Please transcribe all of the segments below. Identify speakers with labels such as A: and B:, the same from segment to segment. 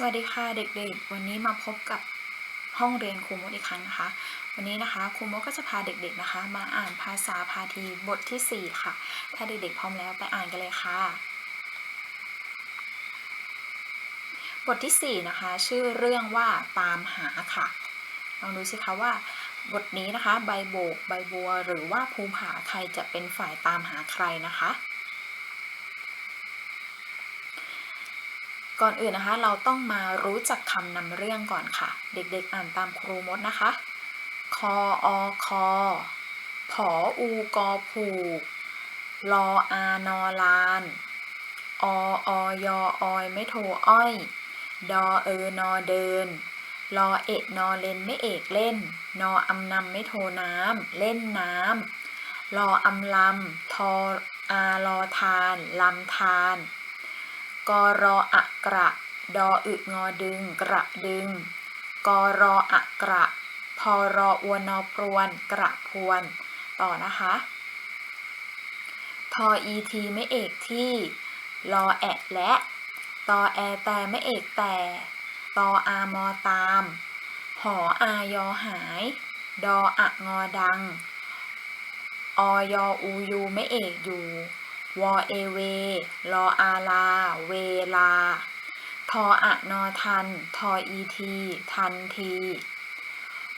A: สวัสดีค่ะเด็กๆ วันนี้มาพบกับห้องเรียนครูมดอีกครั้งนะคะ วันนี้นะคะครูมดก็จะพาเด็กๆนะคะ มาอ่านภาษาพาทีบททีสี่ 4 ค่ะ ถ้าเด็กๆพร้อมแล้วไปอ่านกันเลยค่ะ บทที่ 4 นะคะ ชื่อเรื่องว่าตามหาค่ะลองดูสิคะว่า บทนี้นะคะ ใบโบก ใบบัว หรือว่าภูผาใครจะเป็นฝ่ายตามหาใครนะคะ ก่อนอื่นนะคะ เราต้องมารู้จักคำนำเรื่องก่อนค่ะ เด็กๆอ่านตามครูมดนะคะ คออคอผออูกอผูกลออานอลานอออยออยไม่โทอ้อย ดอเออนอเดินรอเอกนอเล่นไม่เอกเล่น นออำนำไม่โทน้ำเล่นน้ำรออำลำทออารอทานลำทาน กรออะกระ ดออึงอดึง กระดึง กรออะกระ พอรออวนอปรวน กระพวน ต่อนะคะทออีทีไม่เอกที่รอแอะและ ตอแอแต่ไม่เอกแต่ ตออามอตาม หออายอหาย ดออะงอดังออยออูยูไม่เอกอยู่ วอเอเวรออาลา เวลา ทออะนอทัน ทออีที ทันที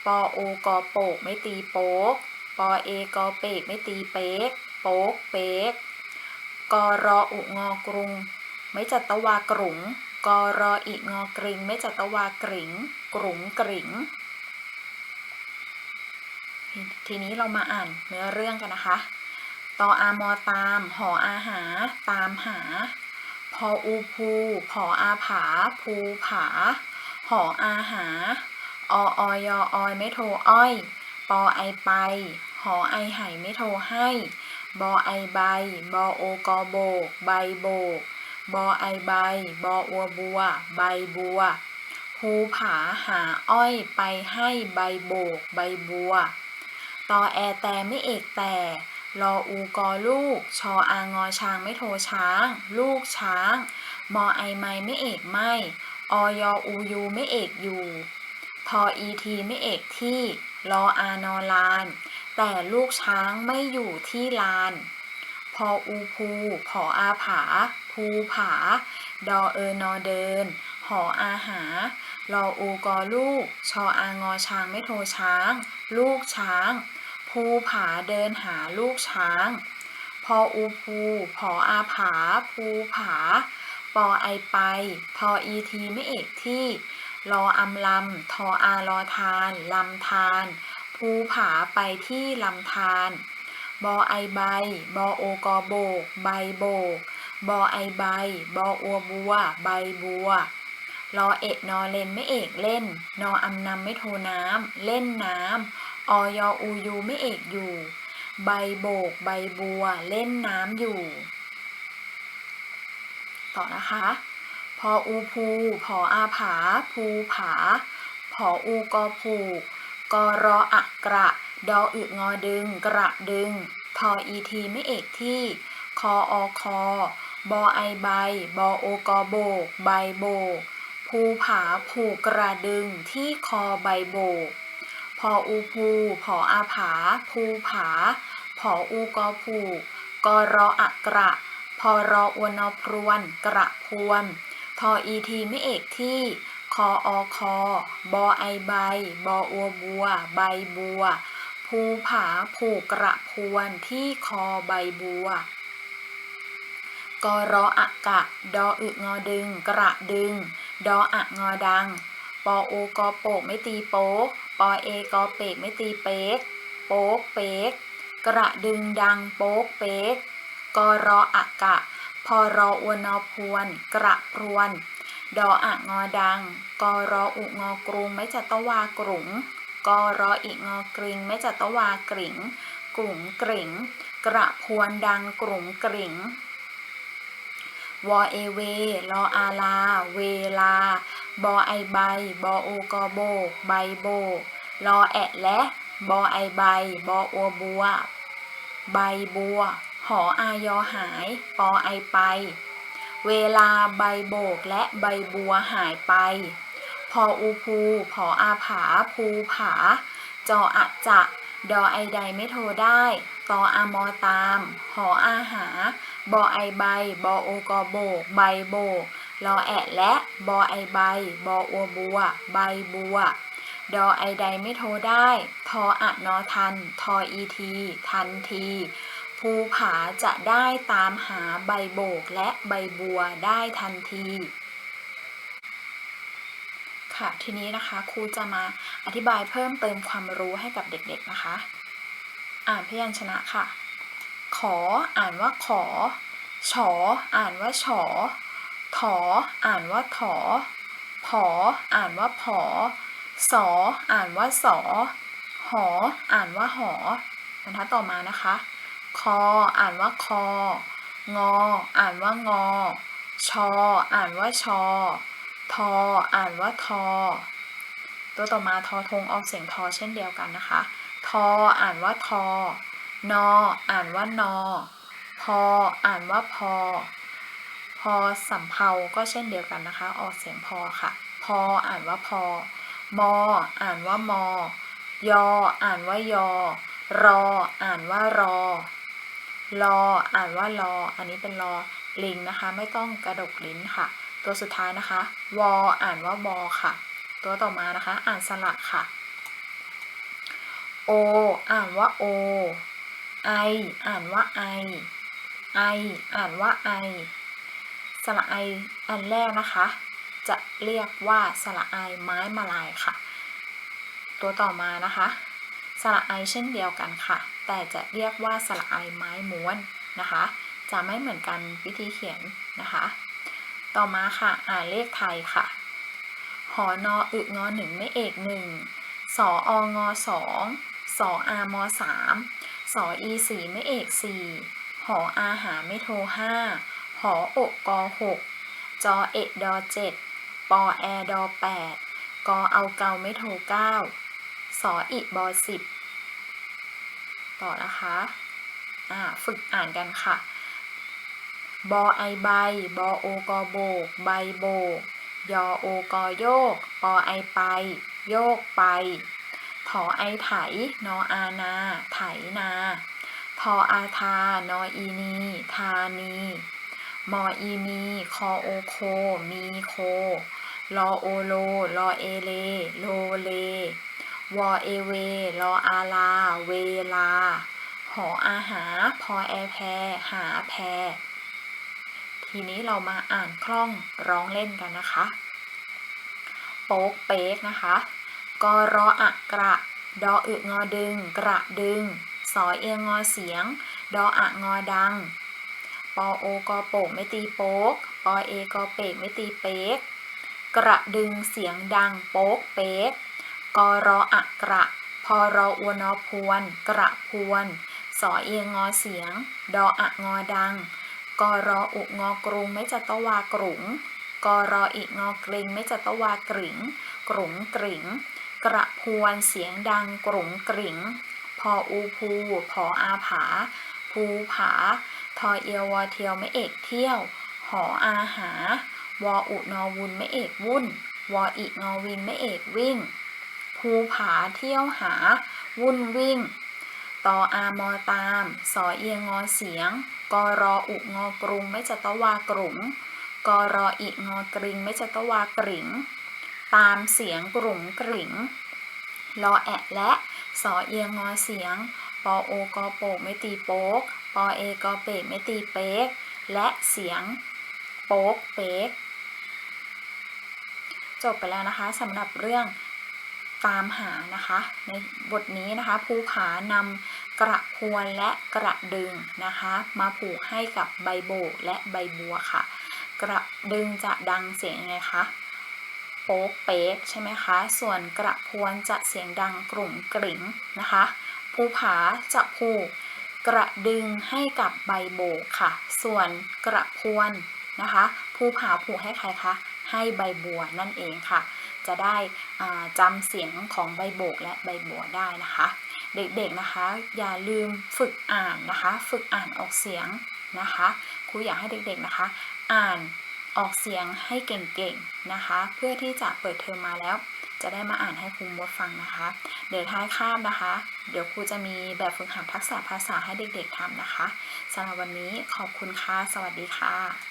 A: ปอโอกอโปกไม่ตีโป๊ก ปอเอกอเปกไม่ตีเป๊ก โป๊กเป๊ก กอรออุงอกรุง ไม่จัตวากรุงกอรออีงอกริงไม่จัตวากริง กรุงกริงทีนี้เรามาอ่านเนื้อเรื่องกันนะคะ ตออามอตาม หออาหา ตามหา พออูภูผออาผา ภูผา หออาหา อออยออยไม่โทอ้อย ปอไอไป หอไอไห่ไม่โทให้ บอไอใบ บอโอกอโบก ใบโบก บอไอใบ บออัวบัว ใบบัวภูผาหาอ้อยไปให้ใบโบก ใบบัว ตอแอแต่ไม่เอกแต่ รออูกอลูก ชออางอช้างไม่โทช้าง ลูกช้าง มอไอไมไม่เอกไม่ ออยออูยูไม่เอกอยู่ ทออีทีไม่เอกที่รออานอลาน แต่ลูกช้างไม่อยู่ที่ลาน พออูภูผออาผา ภูผา ดอเออนอเดิน หออาหารออูกอลูก ชออางอช้างไม่โทช้าง ลูกช้าง ภูผาเดินหาลูกช้าง พออูภูผออาผา ภูผา ปอไอไปทออีทีไม่เอกที่ รออำลำ ทออารอทาน ลำทาน ภูผาไปที่ลำทาน บอไอใบ บอโอกอโบก ใบโบก บอไอใบ บออัวบัว ใบบัวรอเอกนอเล่นไม่เอกเล่น นออำนำไม่โทน้ำ เล่นน้ำ ออยอูยูไม่เอกอยู่ ใบโบก ใบบัว เล่นน้ำอยู่ ต่อนะคะ พออูภูผออาผา ภูผาผออูกอผูกกอรออะกระ ดออึงอดึง กระดึง ทออีทีไม่เอกที่ คออคอบอไอใบ บอโอกอโบก ใบโบกภูผาผูกกระดึงที่คอใบโบก พออูภูผออาผา ภูผาผออูกอผูกกอรออะกระพอรออวนอพรวนกระพวนทออีทีไม่เอกที่ คออคอบอไอใบ บออัวบัว ใบบัว ภูผาผูกกระพวนที่คอใบบัวกอรออะกะ ดออึงอดึง กระดึง ดออะงอดัง ปอโอกอโปกไม่ตีโป๊ ปอเอกอเปกไม่ตีเป๊ก โป๊กเป๊ก กระดึงดังโป๊กเป๊ก กอรออะกกะ พอรออวนอพวน กระพรวน ดออะงอดัง กอรออุงอกรุงไม่จัตวากรุงกอรออีงอกริงไม่จัตวากริงกรุงกริงกระพวนดังกรุงกริงวอเอเวรออาลา เวลา บอไอใบ บอโอกอโบ ใบโบ รอแอะและ บอไอใบ บออวบัว ใบบัว หออายอหาย ปอไอไป เวลาใบโบกและใบบัวหายไป พออูภู ผออาผา ภูผา จออะจะ ดอไอใดไม่โทรได้ตออามอตาม หออาหา บอไอใบ บอโอกอโบ ใบโบ รอแอะและบอไอใบ บออัวบัว ใบบัว ดอไอใดไม่โทรได้ ทออะนอทัน ทออีที ทันทีภูผาจะได้ตามหาใบโบกและใบบัวได้ทันที ค่ะ ทีนี้นะคะครูจะมาอธิบายเพิ่มเติมความรู้ให้กับเด็กๆนะคะ อ่านพยัญชนะค่ะ ขออ่านว่าขอ ฉอ อ่านว่าฉอ ถออ่านว่าถอผอ อ่านว่าผอ สอ อ่านว่าสอ หอ อ่านว่าหอบรรทัดต่อมานะคะ คอ อ่านว่าคอ งอ อ่านว่างอ ชอ อ่านว่าชอ ทอ อ่านว่าทอ ตัวต่อมาทอทงออกเสียงทอเช่นเดียวกันนะคะ ทอ อ่านว่าทอ นอ อ่านว่านอ พอ อ่านว่าพอ พอสำเภาก็เช่นเดียวกันนะคะ ออกเสียงพอค่ะ พออ่านว่าพอ มอ อ่านว่ามอ ยอ อ่านว่ายอ รอ อ่านว่ารอ ลอ อ่านว่าลออันนี้เป็นลอลิงนะคะ ไม่ต้องกระดกลิ้นค่ะ ตัวสุดท้ายนะคะ วอ อ่านว่าบอค่ะ ตัวต่อมานะคะ อ่านสระค่ะ โอ อ่านว่าโอ ไอ อ่านว่าไอ ไอ อ่านว่าไอ สระไออันแรกนะคะ จะเรียกว่าสระไอไม้มาลายค่ะ ตัวต่อมานะคะ สระไอเช่นเดียวกันค่ะ แต่จะเรียกว่าสระไอไม้ม้วนนะคะ จะไม่เหมือนกันวิธีเขียนนะคะ ต่อมาค่ะอ่านเลขไทยค่ะ หอนออึงอหนึ่งไม่เอกหนึ่งสอองอสองสออามอสามสออีสี่ไม่เอกสี่หออาหาไม่โทห้า หออกกอหกจอเอกดอเจ็ดปอแอดอแปดกอเอาเกาไม่โทเก้าสออีบอสิบต่อนะคะอ่าฝึกอ่านกันค่ะ บอไอใบ บอโอกอโบก ใบโบก ยอโอกอโยก ปอไอไป โยกไปถอไอไถ นออานา ไถนา ทออาทานออีนี ทานี มออีมี คอโอโค มีโค ลอโอโล ลอเอเล โลเล วอเอเว ลออาลา เวลา หออาหา พอแอแพ หาแพ ทีนี้เรามาอ่านคล่องร้องเล่นกันนะคะ โป๊กเป๊กนะคะกอรออะกระดออึงอดึง กระดึง สอเอียงงอเสียง ดออะงอดัง ปอโอกอโปไม่ตีโป๊ก ปอเอกอเปกไม่ตีเป๊ก กระดึงเสียงดังโป๊กเป๊ก กอรออะกระ พอรออวนอพวน กระพวน สอเอียงงอเสียง ดออะงอดัง กอรออุงอกรุงไม่จัตวากรุง กอรออีกงอกริงไม่จัตวากริง กรุงกริง กระพวนเสียงดังกรุงกริง พออูภูพออาผา ภูผา ทอเอียววอเทียวไม่เอกเที่ยว หออาหา วออุนอวุนไม่เอกวุ่น วออีงอวินไม่เอกวิ่ง ภูผาเที่ยวหา วุ่นวิ่ง ตออามอตาม สอเอียงงอเสียง กอรออุงอกรุงไม่จัตวากรุงกอรออีงอกริงไม่จัตวากริงตามเสียงกรุงกริงรอแอะและ สอเอียงงอเสียง ปอโอกอโปกไม่ตีโป๊ก ปอเอกอเปกไม่ตีเป๊ก และเสียงโป๊กเป๊ก จบไปแล้วนะคะสำหรับเรื่องตามหานะคะ ในบทนี้นะคะภูผานำกระพวนและกระดึงนะคะ มาผูกให้กับใบโบกและใบบัวค่ะ กระดึงจะดังเสียงไงคะโป๊กเป๊กใช่ไหมคะ ส่วนกระพวนจะเสียงดังกรุ่งกริ่งนะคะภูผาจะผูก กระดึงให้กับใบโบกค่ะ ส่วนกระพวนนะคะภูผาผูกให้ใครคะให้ใบบัวนั่นเองค่ะ จะได้จำเสียงของใบโบกและใบบัวได้นะคะ เด็กๆนะคะ อย่าลืมฝึกอ่านนะคะ ฝึกอ่านออกเสียงนะคะครูอยากให้เด็กๆนะคะ อ่านออกเสียงให้เก่งๆนะคะ เพื่อที่จะเปิดเทอมมาแล้ว จะได้มาอ่านให้ครูมดฟังนะคะ เดี๋ยวท้ายคาบนะคะ เดี๋ยวครูจะมีแบบฝึกหัดทักษะภาษาให้เด็กๆทำนะคะสำหรับวันนี้ขอบคุณค่ะ สวัสดีค่ะ